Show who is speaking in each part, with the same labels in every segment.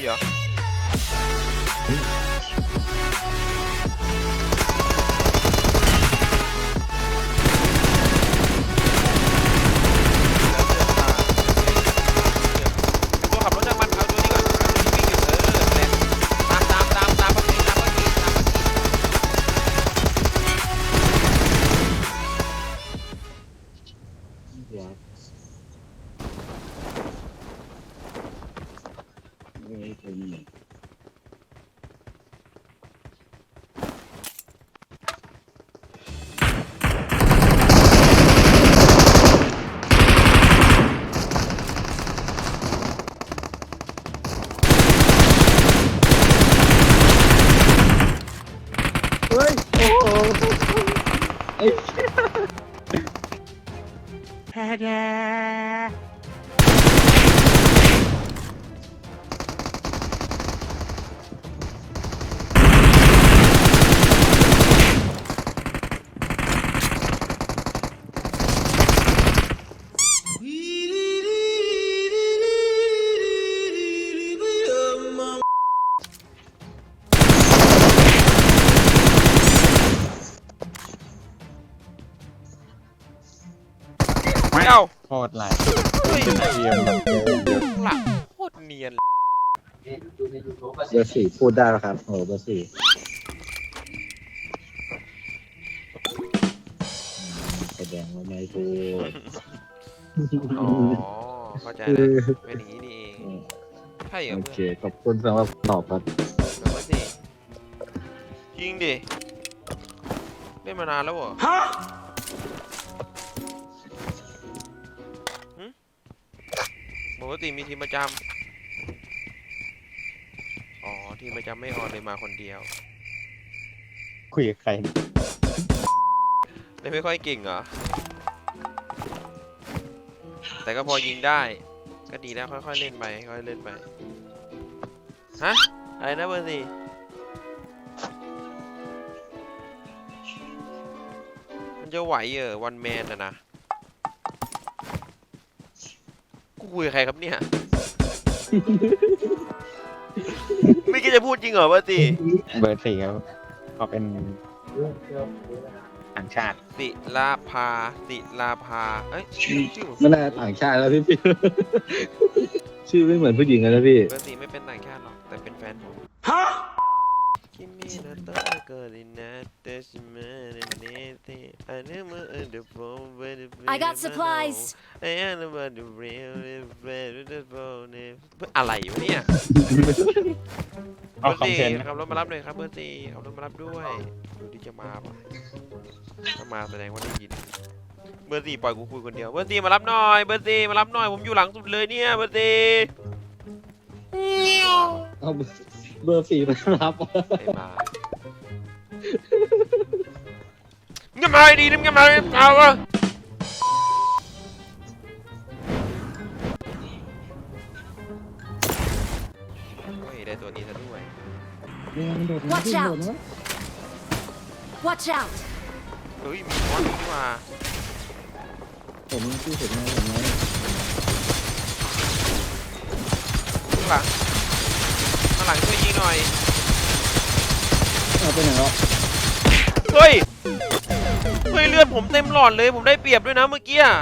Speaker 1: See ya. เอา
Speaker 2: โค
Speaker 3: ตรไหลาย
Speaker 1: เฮ้ย
Speaker 3: เรียมแบบเยอะ
Speaker 1: หลังโคตรเนียน
Speaker 2: เบอร์สี่พูดได้แล้วครับโอ้เบอร์สี่แสดงว่าไม่พูด
Speaker 1: อ๋อเข้าใจแล้วเป็นอย่างนี้นี่เองใช่เหรอ
Speaker 2: โอ
Speaker 1: เพื่
Speaker 2: เค
Speaker 1: อน
Speaker 2: ขอบคุณสำหรับตอบครับ
Speaker 1: แบบว่าสิจริงดิเล่นมานานแล้วเหรอฮะ กติมีทีมประจำอ๋อ ทีมประจำไม่ออนเลยมาคนเดียว
Speaker 3: คุยกับใคร
Speaker 1: เล่นไม่ค่อยเก่งเหรอ แต่ก็พอยิงได้ ก็ดีแล้วค่อยๆเล่นไปค่อยๆเล่นไป ฮะ อะไรนะเบอร์สี่มันจะไหวเหรอวันแมนอะนะ กูคุยกับใครครับเนี่ย ไม่คิดจะพูดจริงเหรอเบอร์สี่
Speaker 3: เบอร์สี่เขาเขาเป็นต่างชาติ
Speaker 1: สิลาภาสิลาภาเอ้ยชื่อชื่อ
Speaker 2: ไม่น่าต่างชาติแล้วพี่พี่ ชื่อไม่เหมือนผู้หญิงเลยนะพี่
Speaker 1: เบอร์สี่ไม่เป็นต่างชาติหรอกแต่เป็นแฟนผม ฮะ
Speaker 4: I got supplies.
Speaker 1: ไอ้อันนั้นมันเดอร์เรียลเวเดอร์โฟเนอะไรวะเนี่ย
Speaker 3: เอา
Speaker 1: เบอร์
Speaker 3: คอม
Speaker 1: สี่
Speaker 3: เพน
Speaker 1: ขับรถมารับหน่อยครับเบอร์สี่ขับรถมารับด้วยดูที่จะมาปะถ้ามาแสดงว่าได้ยิน เบอร์สี่ปล่อยกูคุยคนเดียว เบอร์สี่มารับหน่อย เบอร์สี่มารับหน่อย ผมอยู่หลังสุดเลยเนี่ย เบอร์สี่
Speaker 2: เอาเบอร์สี่มารับ
Speaker 1: ไม่มามึงจะมาให้ดีนะมึงจะมาให้เอาวะโอ้ยได้ตัวนี้ซะด้วย
Speaker 4: Watch out! Watch out!
Speaker 1: เฮ้ยมีมอสนี่หว่า
Speaker 2: ผมชื่อผมไงผมไง
Speaker 1: ข้างหลังข้าง หลังช่วยยิงหน่อย
Speaker 2: เอาไปไหนแล้ว
Speaker 1: เฮ้ย เฮ้ยเลือดผมเต็มหลอดเลย ผมได้เปรียบด้วยนะเมื่อกี้อะ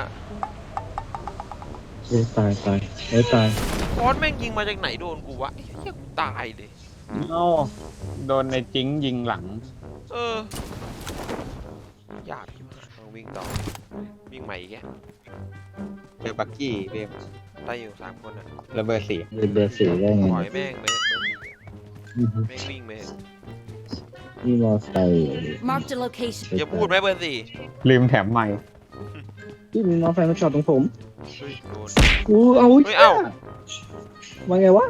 Speaker 2: เอ้ยตายตายเอ้ยตาย
Speaker 1: คอนแม่งยิงมาจากไหนโดนกูวะไอ้เหี้ยกูตายเลย
Speaker 3: เอ้าโดนในจิ้งยิงหลัง
Speaker 1: เออหยาบที่มากต้องวิ่งต่อ วิ่งใหม่อีกแก
Speaker 3: เจอบักกี้เรียม
Speaker 1: ได้อยู่สามคนอะ
Speaker 3: ระเบิดสี่
Speaker 2: เบร์เบอร์สี่ได้ไง
Speaker 1: หล่อยแม่งเไปแม่งวิ่งเไป
Speaker 2: นี่มอไซค์
Speaker 1: อย่าพูดแม้เบอร์สี่
Speaker 3: ลืมแถมใหม่
Speaker 2: ที่มีมอไซค์มาจอดตรงผมอู้เอา
Speaker 1: เฮ้เอา
Speaker 2: มาไงวะ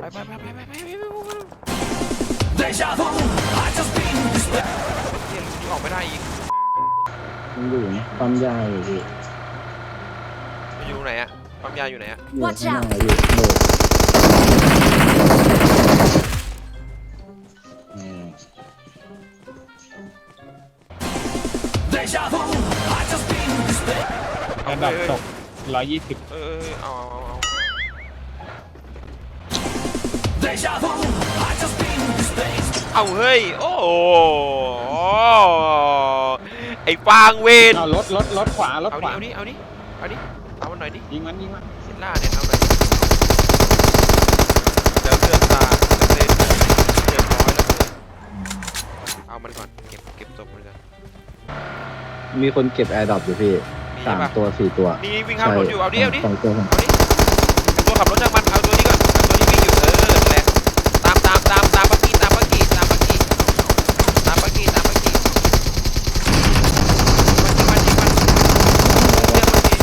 Speaker 1: เฮ้ยออกไม่ได้อีก
Speaker 2: มันอยู่นะความยาวอยู่พี่
Speaker 1: มัอยู่ไหนอะ ความยาวอยู่ไหนอะ
Speaker 2: อยู่
Speaker 4: Watch
Speaker 2: ข้างห
Speaker 4: out
Speaker 2: น้าอยู่โดดอืม
Speaker 3: ระดับตกร้อยยี่สิบ
Speaker 1: เออเออเออเอาเอาเอาเอาเอาเฮ้ย โอ้โหไอ้ฟางเวน
Speaker 3: เอารถรถรถขวารถ
Speaker 1: เอา
Speaker 3: ข
Speaker 1: ดิ
Speaker 3: วา
Speaker 1: เอาดิเอาดิเอาดิ เอามันหน่อยดิ
Speaker 3: ยิงมันยิงมัน
Speaker 1: เซนล่าเนี่ยเอาหน่อยเดี๋ยวเลือดตาเล่นเรียบร้อยแล้วเลยเอามันก่อนเก็บเก็บศพมันก่อน
Speaker 2: มีคนเก็บแอร์ดรอปอยู่พี่
Speaker 1: มี
Speaker 2: สาม
Speaker 1: ปะ
Speaker 2: ตัวสี่ตัว
Speaker 1: มีวิ่งข้ามถนนอยู่เอาดิเอาดิ
Speaker 2: สองตัว
Speaker 1: เอาดิตัวขับรถจากมันเอาตัวนี้ก่อนเอาตัวนี้วิ่งอยู่เออนั่นแหละตามตามตามตามปักกี้ตามปักกี้ตามปักกี้ตามปักกี้ตามปักกี้มันยิงมันยิงมันเรียกมันดิ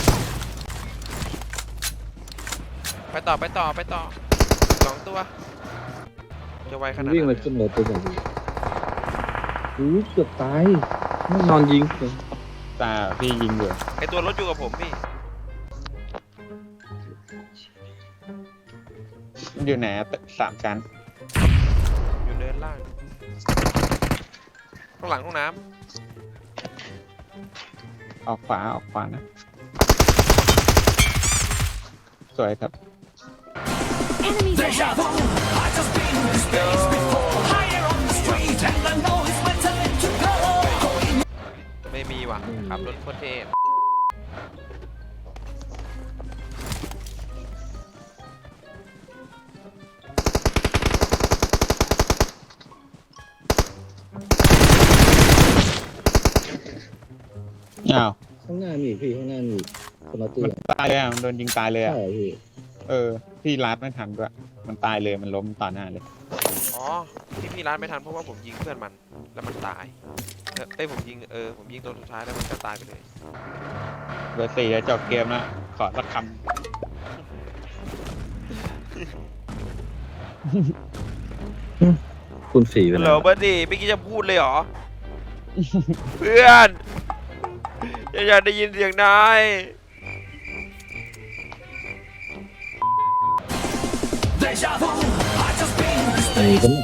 Speaker 1: ไปต่อไปต่อไปต่อสองตัว จะไวขนาด
Speaker 2: วิ่ง
Speaker 1: นั้น
Speaker 2: มาขึ้นรถตัวใหญ่ดีอู้เกือบตายไม่นอนยิง
Speaker 3: ตาพี่ยิงอยู่
Speaker 1: ไอตัวรถอยู่กับผมพี่
Speaker 3: มันอยู่ไหนอะสามชั้น
Speaker 1: อยู่เนินล่างข้างหลังห้องน้
Speaker 3: ออกขวาออกขวานะ สวยครับ
Speaker 4: Enemies ahead! ำ
Speaker 1: ไม่มีว่ะขับรถโคตรเท่
Speaker 3: อ้าว
Speaker 2: ข้างหน้ามีอีกพี่ข้างหน้ามีอีกคนละตัว
Speaker 3: มันตายเลยอะมันโดนยิงตายเลย
Speaker 2: ใช่
Speaker 3: อะ
Speaker 2: เหรอพี่
Speaker 3: เออ พี่รัดไม่ทันด้วย มันตายเลยมันล้มต่อหน้าเลย
Speaker 1: อ๋อที่พี่ร้านไม่ทันเพราะว่าผมยิงเพื่อนมันแล้วมันตายเออเอ้ยผมยิงเออผมยิงตัวสุดท้ายแล้วมันก็ตายไปเลย
Speaker 3: เบอร์สี่จะจบเกมแล้วขอสักค
Speaker 2: คุณสี่เป็น
Speaker 1: เห
Speaker 2: ไร
Speaker 1: รอเบอร์ดี้เมื่อกี้จะพูดเลยเหรอ เพื่อน อย่าอยากได้ยินเสียงนาย
Speaker 2: อันนี้ก็ไม่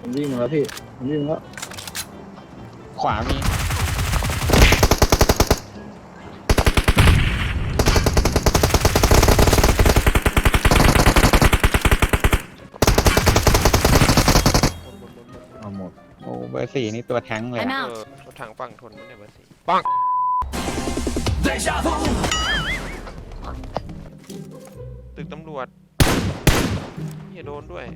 Speaker 2: มันวิ่งมาแล้วพี่มันวิ่งมาแล้วำ
Speaker 3: ขวามี
Speaker 2: เอาหมด
Speaker 3: โอ้เบอร์สี่นี่ตัวแท้งเลย
Speaker 4: I'm
Speaker 3: อะ
Speaker 4: out.
Speaker 1: เออรถถังฝั่งทนมันเนี่ยเบอร์สี่ปังตึกตำรวจอย่าโดนด้วย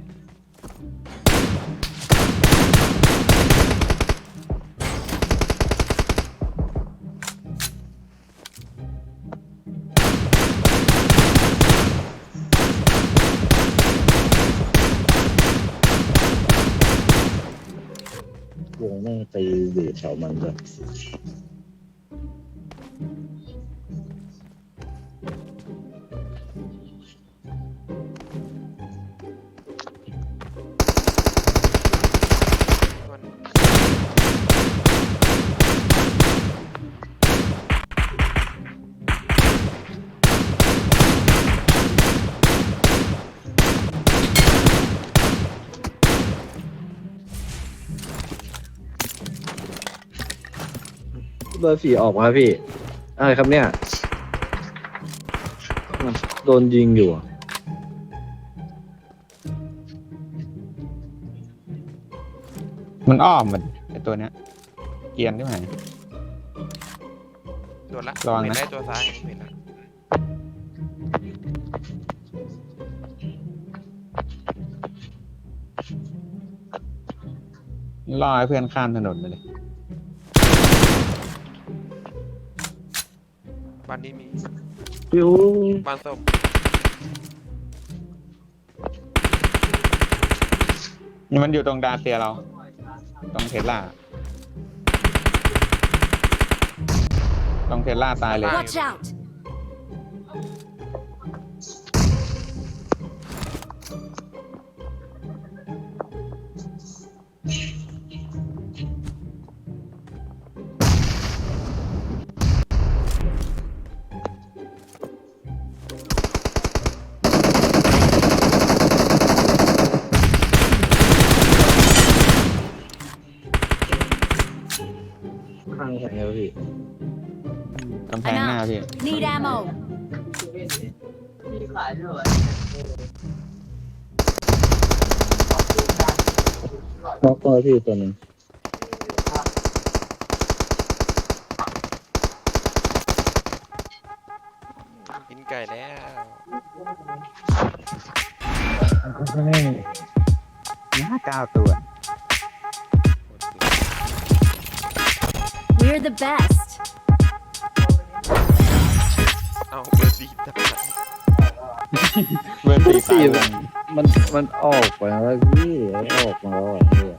Speaker 2: วงแม่ง บอร์สี่ออกมาพี่ อะไรครับเนี่ยมันโดนยิงอยู่อะ
Speaker 3: มันอ้อมมันไอตัวเนี้ยเกรียนด้วยไหม
Speaker 1: โดนละ
Speaker 3: ระวังนะ
Speaker 1: เห็นได้ตัวซ้ายเห็นละ
Speaker 3: ล่อให้เพื่อนข้ามถนนไปเลยา
Speaker 1: นนี้มี
Speaker 2: ฟิว
Speaker 1: บ้านส้ม
Speaker 3: มันอยู่ตรงดาเซียเรา ตรงเทสลาตรงเทสลาตายเลย
Speaker 4: Watch out! Need ammo.
Speaker 2: น็อกตัวพี่ตัวหนึ่ง
Speaker 1: กินไก่แล้ว
Speaker 3: ห้าเก้าตัว
Speaker 4: We're the best.
Speaker 1: เอาเบอร์สี่ตาย
Speaker 3: เบอร์สี่ตาย
Speaker 2: มันมันออกไปแล้วพี่มันออกมาแล้วอะเออ